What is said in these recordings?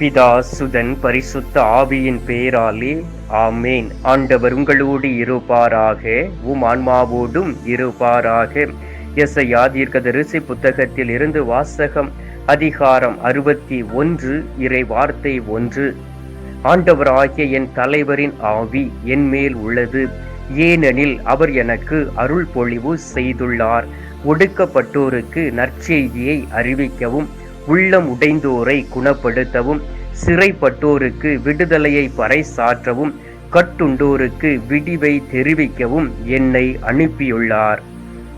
பிதா சுதன் பரிசுத்த ஆவியின் பேராலே ஆமேன். ஆண்டவர் உங்களோடு இருப்பாராக உம் ஆன்மாவோடும் இருப்பாராக. எஸ்ஐயா தீர்க்கதரிசி புத்தகத்தில் இருந்து வாசகம் அதிகாரம் அறுபத்தி ஒன்று இறை வார்த்தை ஒன்று. ஆண்டவராகிய என் தலைவரின் ஆவி என் மேல் உள்ளது. ஏனெனில் அவர் எனக்கு அருள் பொழிவு செய்துள்ளார். ஒடுக்கப்பட்டோருக்கு நற்செய்தியை அறிவிக்கவும் உள்ளம் உடைந்தோரை குணப்படுத்தவும் சிறைப்பட்டோருக்கு விடுதலையை பறைசாற்றவும் கட்டுண்டோருக்கு விடிவை தெரிவிக்கவும் என்னை அனுப்பியுள்ளார்.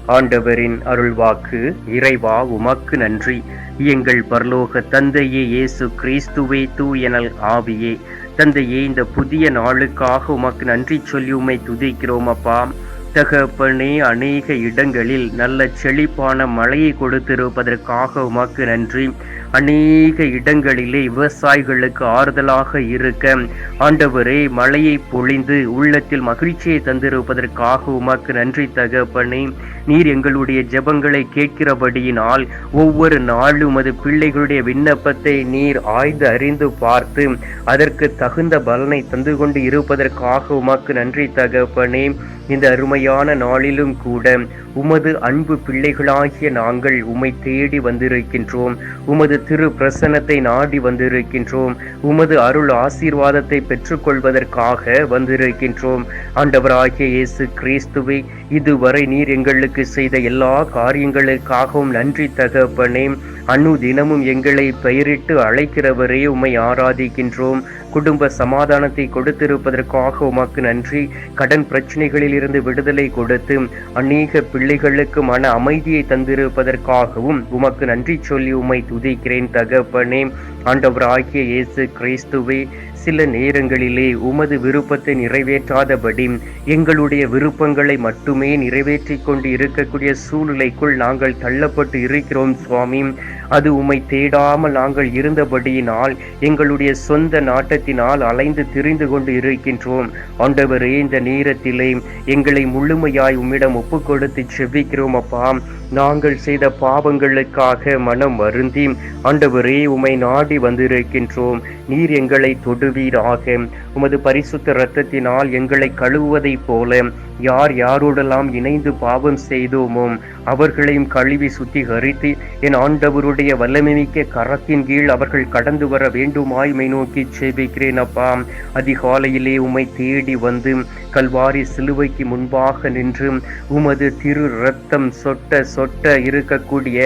ஆண்டவரின் அருள்வாக்கு இறைவா உமக்கு நன்றி. எங்கள் பரலோக தந்தையே இயேசு கிறிஸ்துவே தூயனல் ஆவியே. தந்தையே இந்த புதிய நாளுக்காக உமக்கு நன்றி சொல்லி உமை துதிக்கிறோம் அப்பா. தகப்பனே அநேக இடங்களில் நல்ல செழிப்பான மழையை கொடுத்திருப்பதற்காக உமக்கு நன்றி. அநேக இடங்களிலே விவசாயிகளுக்கு ஆறுதலாக இருக்க ஆண்டவரே மழையை பொழிந்து உள்ளத்தில் மகிழ்ச்சியை தந்திருப்பதற்காக உமக்கு நன்றி தகப்பனே. நீர் எங்களுடைய ஜெபங்களை கேட்கிறபடியினால் ஒவ்வொரு நாளும் அது பிள்ளைகளுடைய விண்ணப்பத்தை நீர் ஆய்ந்து அறிந்து பார்த்து அதற்கு தகுந்த பலனை தந்து கொண்டு இருப்பதற்காக உமக்கு நன்றி தகப்பனே. இந்த அருமையான நாளிலும் கூட உமது அன்பு பிள்ளைகளாகிய நாங்கள் உம்மை தேடி வந்திருக்கின்றோம். உமது திரு பிரசன்னத்தை நாடி வந்திருக்கின்றோம். உமது அருள் ஆசீர்வாதத்தை பெற்றுக்கொள்வதற்காக வந்திருக்கின்றோம். ஆண்டவராகிய இயேசு கிறிஸ்துவை இதுவரை நீர் எங்களுக்கு செய்த எல்லா காரியங்களுக்காகவும் நன்றி தகப்பனே. அணு தினமும் எங்களை பெயரிட்டு அழைக்கிறவரே உம்மை ஆராதிக்கின்றோம். குடும்ப சமாதானத்தை கொடுத்திருப்பதற்காக உமக்கு நன்றி. கடன் பிரச்சனைகளில் இருந்து விடுதலை கொடுத்து அநேக பிள்ளைகளுக்கு மன அமைதியை தந்திருப்பதற்காகவும் உமக்கு நன்றி சொல்லி உம்மை துதிக்கிறேன் தகப்பனே. ஆண்டவராகிய இயேசு கிறிஸ்துவே சில நேரங்களிலே உமது விருப்பத்தை நிறைவேற்றாதபடி எங்களுடைய விருப்பங்களை மட்டுமே நிறைவேற்றி கொண்டு இருக்கக்கூடிய சூழ்நிலைக்குள் நாங்கள் தள்ளப்பட்டு இருக்கிறோம் சுவாமி. அது உம்மை தேடாமல் நாங்கள் இருந்தபடியினால் எங்களுடைய சொந்த நாட்டத்தினால் அலைந்து திரிந்து கொண்டு இருக்கின்றோம். ஆண்டவரே இந்த நேரத்திலே எங்களை முழுமையாய் உம்மிடம் ஒப்பு கொடுத்து செவ்விக்கிறோம் அப்பா. நாங்கள் செய்த பாவங்களுக்காக மனம் வருந்தி ஆண்டவரே உமை நாடி வந்திருக்கின்றோம். நீர் எங்களை தொடுவீராக. உமது பரிசுத்த இரத்தத்தினால் எங்களை கழுவுவதைப் போல யார் யாரோடெல்லாம் இணைந்து பாவம் செய்தோமோ அவர்களையும் கழுவி சுத்திகரித்து என் ஆண்டவருடைய வல்லமைமிக்க கரத்தின் கீழ் அவர்கள் கடந்து வர வேண்டுமாய்மை நோக்கி சேபிக்கிறேன் அப்பா. அதிகாலையிலே உம்மை தேடி வந்து கல்வாரி சிலுவைக்கு முன்பாக நின்று உமது திரு ரத்தம் சொட்ட சொட்ட இருக்கக்கூடிய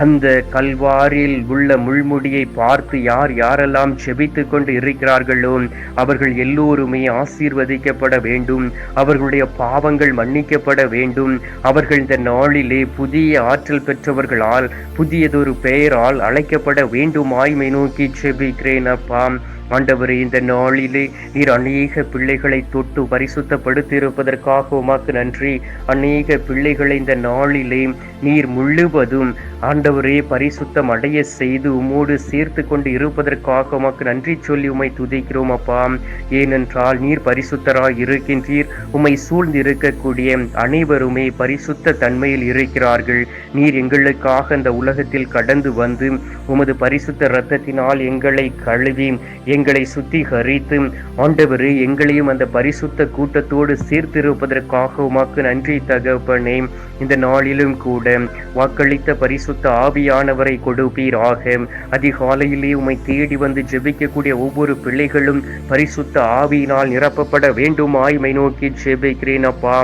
அந்த கல்வாரில் உள்ள முள்முடியை பார்த்து யார் யாரெல்லாம் செபித்து கொண்டு இருக்கிறார்களோ அவர்கள் எல்லோருமே ஆசீர்வதிக்கப்பட வேண்டும். அவர்களுடைய பாவங்கள் மன்னிக்கப்பட வேண்டும். அவர்கள் இந்த நாளிலே புதிய ஆற்றல் பெற்றவர்களால் புதியதொரு பெயரால் அழைக்கப்பட வேண்டுமாய்மை நோக்கி செபிக்கிறேன் அப்பா. ஆண்டவரே இந்த நாளிலே நீர் அநேக பிள்ளைகளை தொட்டு பரிசுத்தப்படுத்தியிருப்பதற்காக உமாக்கு நன்றி. அநேக பிள்ளைகளை இந்த நாளிலே நீர் முழுவதும் ஆண்டவரே பரிசுத்தம் அடைய செய்து உமோடு சேர்த்து கொண்டு இருப்பதற்காக உமக்கு நன்றி சொல்லி உம்மை துதிக்கிறோம் அப்பா. ஏனென்றால் நீர் பரிசுத்தராய் இருக்கின்றீர். உம்மை சூழ்ந்து இருக்கக்கூடிய அனைவருமே பரிசுத்த தன்மையில் இருக்கிறார்கள். நீர் எங்களுக்காக இந்த உலகத்தில் கடந்து வந்து உமது பரிசுத்த இரத்தத்தினால் எங்களை கழுவி எங்களை சுத்திகரித்து ஆண்டவரே எங்களையும் அந்த பரிசுத்த கூட்டத்தோடு சேர்த்திருப்பதற்காக உமாக்கு நன்றி தகப்பனே. இந்த நாளிலும் கூட வாக்களித்த பரிசுத்த ஆவியானவரை கொடுப்பீராக. அதிகாலையிலே உமை தேடி வந்து ஜெபிக்கக்கூடிய ஒவ்வொரு பிள்ளைகளும் பரிசுத்த ஆவியினால் நிரப்பப்பட வேண்டுமாய்மை நோக்கி ஜெபிக்கிறேன் அப்பா.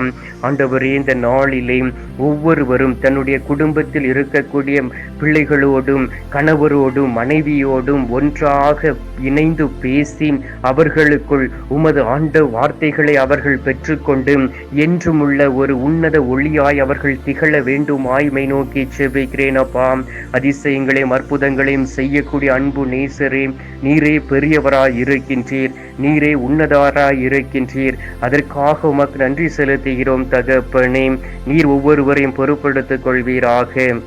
ஆண்டவரே இந்த நாளிலே ஒவ்வொருவரும் தன்னுடைய குடும்பத்தில் இருக்கக்கூடிய பிள்ளைகளோடும் கணவரோடும் மனைவியோடும் ஒன்றாக இணைந்து பேசி அவர்களுக்குள் உமது ஆண்ட வார்த்தைகளை அவர்கள் பெற்றுக்கொண்டு என்றும் உள்ள ஒரு உன்னத ஒளியாய் அவர்கள் திகழ வேண்டும் ஆய்மை நோக்கி செபிக்கிறேன் அப்பா. அதிசயங்களையும் அற்புதங்களையும் செய்யக்கூடிய அன்பு நேசரே நீரே பெரியவராய் இருக்கின்றீர் நீரே உன்னதாராய் இருக்கின்றீர். அதற்காக உமக்கு நன்றி செலுத்துகிறோம் தகப்பனே. நீர் ஒவ்வொருவரையும் பொறுப்படுத்திக் கொள்வீராக.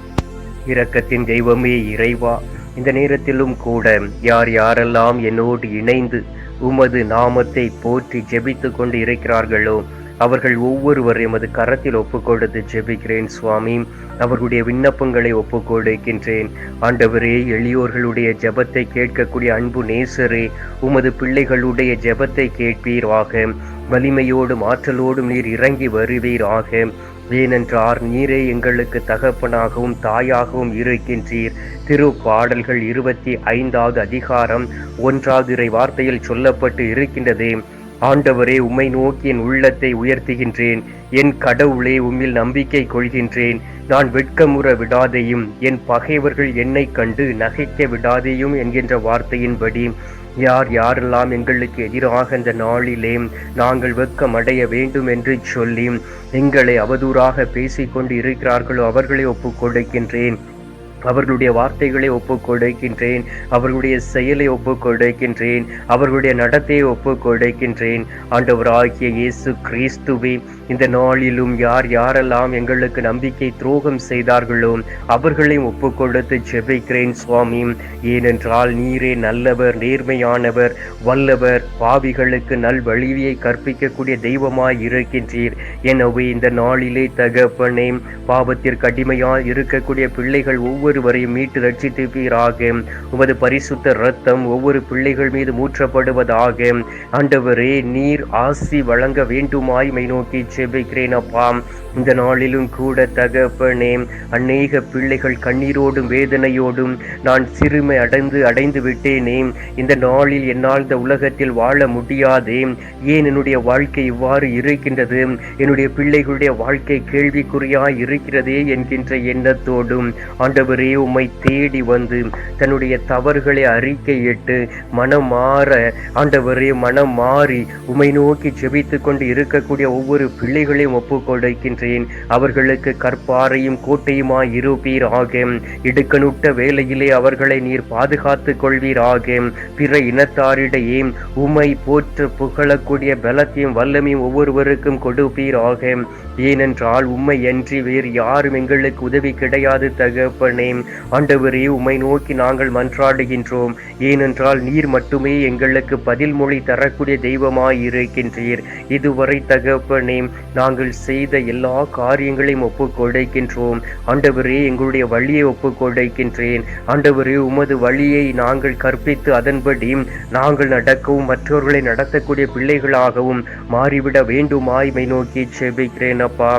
இரக்கத்தின் தெய்வமே இறைவா. இந்த நேரத்திலும் கூட யார் யாரெல்லாம் என்னோடு இணைந்து உமது நாமத்தை போற்றி ஜெபித்து கொண்டு இருக்கிறார்களோ அவர்கள் ஒவ்வொருவர் எமது கரத்தில் ஒப்புக்கொடுத்து ஜெபிக்கிறேன் சுவாமி. அவர்களுடைய விண்ணப்பங்களை ஒப்புக்கொடுக்கின்றேன். ஆண்டவரே எளியோர்களுடைய ஜெபத்தை கேட்கக்கூடிய அன்பு நேசரே உமது பிள்ளைகளுடைய ஜெபத்தை கேட்பீராக. வலிமையோடும் ஆற்றலோடும் நீர் இறங்கி வருவீராக. ஏனென்றார் நீரே எங்களுக்கு தகப்பனாகவும் தாயாகவும் இருக்கின்றீர். திரு பாடல்கள் இருபத்தி ஐந்தாவது அதிகாரம் ஒன்றாவது இறை வார்த்தையில் சொல்லப்பட்டு இருக்கின்றதே. ஆண்டவரே உம்மை நோக்கி என் உள்ளத்தை உயர்த்துகின்றேன். என் கடவுளே உம்மில் நம்பிக்கை கொள்கின்றேன். நான் வெட்கமுற விடாதையும் என் பகைவர்கள் என்னைக் கண்டு நகைக்க விடாதையும் என்கின்ற வார்த்தையின்படி யார் யாரெல்லாம் எங்களுக்கு எதிராக இந்த நாளிலே நாங்கள் வெட்கமடைய வேண்டும் என்று சொல்லி எங்களை அவதூறாக பேசிக்கொண்டு இருக்கிறார்களோ அவர்களை ஒப்புக் கொடுக்கின்றேன் அவர்களுடைய வார்த்தைகளை ஒப்புக்கொடுக்கின்றேன். அவர்களுடைய செயலை ஒப்புக்கொடுக்கின்றேன். அவர்களுடைய நடத்தையை ஒப்புக்கொடுக்கின்றேன். கொடுக்கின்றேன் ஆண்டவராகிய இயேசு கிறிஸ்துவே இந்த நாளிலும் யார் யாரெல்லாம் எங்களுக்கு நம்பிக்கை துரோகம் செய்தார்களோ அவர்களையும் ஒப்புக்கொடுத்து ஜெபிக்கிறேன் சுவாமி. ஏனென்றால் நீரே நல்லவர் நேர்மையானவர் வல்லவர் பாவிகளுக்கு நல் வழியை கற்பிக்கக்கூடிய தெய்வமாய் இருக்கின்றீர். எனவே இந்த நாளிலே தகப்பனே பாவத்திற்கு அடிமையாய் இருக்கக்கூடிய பிள்ளைகள் ஒவ்வொரு ஒவ்வொருவரையும் மீட்டு ரட்சித்திருப்பீராக. உமது பரிசுத்த இரத்தம் ஒவ்வொரு பிள்ளைகள் மீது மூற்றப்படுவதாக. ஆண்டவரே நீர் ஆசி வழங்க வேண்டுமாய் மை நோக்கி செபிக்கிறேன் அப்பா. இந்த நாளிலும் கூட தகப்பனே அநேக பிள்ளைகள் கண்ணீரோடும் வேதனையோடும் நான் சிறுமை அடைந்து அடைந்து விட்டேனே. இந்த நாளில் என்னால் இந்த உலகத்தில் வாழ முடியாதே. ஏன் என்னுடைய வாழ்க்கை இவ்வாறு இருக்கின்றது? என்னுடைய பிள்ளைகளுடைய வாழ்க்கை கேள்விக்குறியாய் இருக்கிறதே என்கின்ற எண்ணத்தோடும். ஆண்டவரே உம்மை தேடி வந்து தன்னுடைய தவறுகளை அறிக்கையிட்டு மனம் மாற ஆண்டவரே மனம் மாறி உம்மை நோக்கி ஜெபித்து கொண்டு இருக்கக்கூடிய ஒவ்வொரு பிள்ளைகளையும் ஒப்புக்கொடுக்கின்றேன். அவர்களுக்கு கற்பாரையும் கோட்டையுமாய் இருப்பீராக. இடுக்கணுட்ட வேலையிலே அவர்களை நீர் பாதுகாத்து கொள்வீராக. பிற இனத்தாரிடையே உம்மை போற்று புகழக்கூடிய பலத்தையும் வல்லமையும் ஒவ்வொருவருக்கும் கொடுப்பீராக. ஏனென்றால் உம்மை அன்றி வேறு யாரும் எங்களுக்கு உதவி கிடையாது தகப்பனே. ஆண்டவரே உம்மை நோக்கி நாங்கள் மன்றாடுகின்றோம். ஏனென்றால் நீர் மட்டுமே எங்களுக்கு பதில் மொழி தரக்கூடிய தெய்வமாய் இருக்கின்றீர் இதுவரை தகப்பனே நாங்கள் செய்த எல்லா காரியங்களையும் ஒப்புக்கொடைக்கின்றோம். ஆண்டவரே எங்களுடைய வழியை ஒப்புக்கொடைக்கின்றேன். ஆண்டவரே உமது வழியை நாங்கள் கற்பித்து அதன்படி நாங்கள் நடக்கவும் மற்றவர்களை நடத்தக்கூடிய பிள்ளைகளாகவும் மாறிவிட வேண்டுமாய்மை நோக்கி செபிக்கிறேன் அப்பா.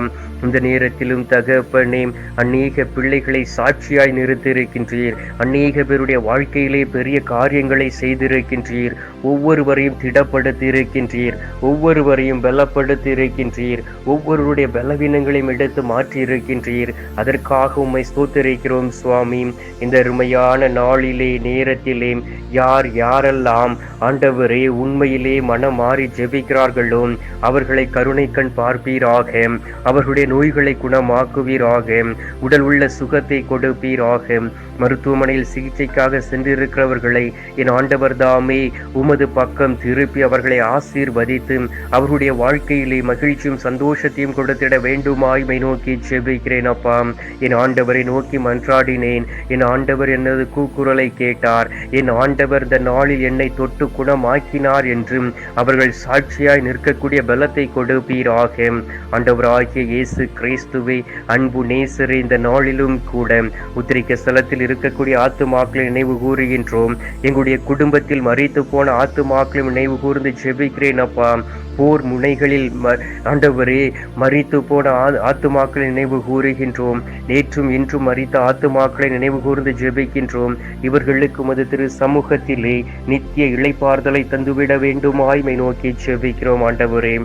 இந்த நேரத்திலும் தகப்பனே அநேக பிள்ளைகளை சாட்சியாய் நிறுத்தியிருக்கின்றீர். அநேக பேருடைய வாழ்க்கையிலே பெரிய காரியங்களை செய்திருக்கின்றீர். ஒவ்வொருவரையும் திடப்படுத்தி இருக்கின்றீர் ஒவ்வொருவரையும் பலப்படுத்தி இருக்கின்றீர் ஒவ்வொருவருடைய பலவீனங்களையும் எடுத்து மாற்றி இருக்கின்றீர் அதற்காக உம்மை ஸ்தோத்திருக்கிறோம் சுவாமி. இந்த அருமையான நாளிலே நேரத்திலே யார் யாரெல்லாம் ஆண்டவரே உண்மையிலே மனம் மாறி ஜெபிக்கிறார்களோ அவர்களை கருணை கண் பார்ப்பீராக. அவர்களுடைய நோய்களை குணமாக்குவீராக. உடல் உள்ள சுகத்தை கொடுப்பீராக. மருத்துவமனையில் சிகிச்சைக்காக சென்றிருக்கிறவர்களை என் ஆண்டவர் தாமே உமது பக்கம் திருப்பி அவர்களை ஆசீர்வதித்து அவருடைய வாழ்க்கையிலே மகிழ்ச்சியும் சந்தோஷத்தையும் கொடுத்திட வேண்டுமாய்மை நோக்கி செபிக்கிறேன் அப்பா. என் ஆண்டவரை நோக்கி மன்றாடினேன். என் ஆண்டவர் எனது கூக்குரலை கேட்டார். என் ஆண்டவர் இந்த நாளில் என்னை தொட்டு குணமாக்கினார் என்றும் அவர்கள் சாட்சியாய் நிற்கக்கூடிய பலத்தை கொடுப்பீராக. ஆண்டவராகிய இயேசு கிறிஸ்துவை அன்பு நேசரே இந்த நாளிலும் கூட உத்திரிக்க ஸ்தலத்தில் இருக்கக்கூடிய ஆத்துமாக்களை நினைவு கூறுகின்றோம். எங்களுடைய குடும்பத்தில் மறித்து போன ஆத்துமாக்களை நினைவு கூர்ந்து ஜெபிக்கிறேன் அப்பா. போர் முனைகளில் ம ஆண்டவரே மறித்து போன ஆ ஆத்துமாக்களை நினைவு கூறுகின்றோம். நேற்றும் இன்றும் மறித்த ஆத்துமாக்களை நினைவு கூர்ந்து ஜெபிக்கின்றோம். இவர்களுக்கு மது திரு சமூகத்திலே நித்திய இழைப்பார்தலை தந்துவிட வேண்டுமாய்மை நோக்கி ஜெபிக்கிறோம் ஆண்டவரே.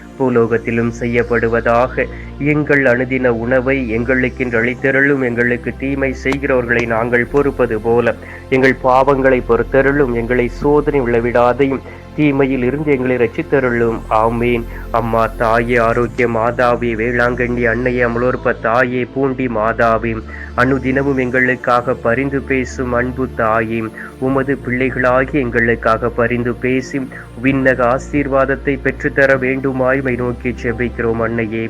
பூலோகத்திலும் செய்யப்படுவதாக எங்கள் அணுதின உணவை எங்களுக்கென்று அளித்தருளும் எங்களுக்கு தீமை செய்கிறவர்களை நாங்கள் பொறுப்பது போல. எங்கள் பாவங்களை பொறுத்தருளும் எங்களை சோதனை விளைவிடாதையும் தீமையில் இருந்து எங்களை ரட்சித்தருளும். ஆமீன். அம்மா தாயே ஆரோக்கிய மாதாவே வேளாங்கண்ணி அன்னையே அமலோற்ப தாயே பூண்டி மாதாவே அனுதினமும் எங்களுக்காக பரிந்து பேசும் அன்பு தாயே உமது பிள்ளைகளாகி எங்களுக்காக பரிந்து பேசி விண்ணக ஆசீர்வாதத்தை பெற்றுத்தர வேண்டுமாய் நோக்கி செபிக்கிறோம் அன்னையே.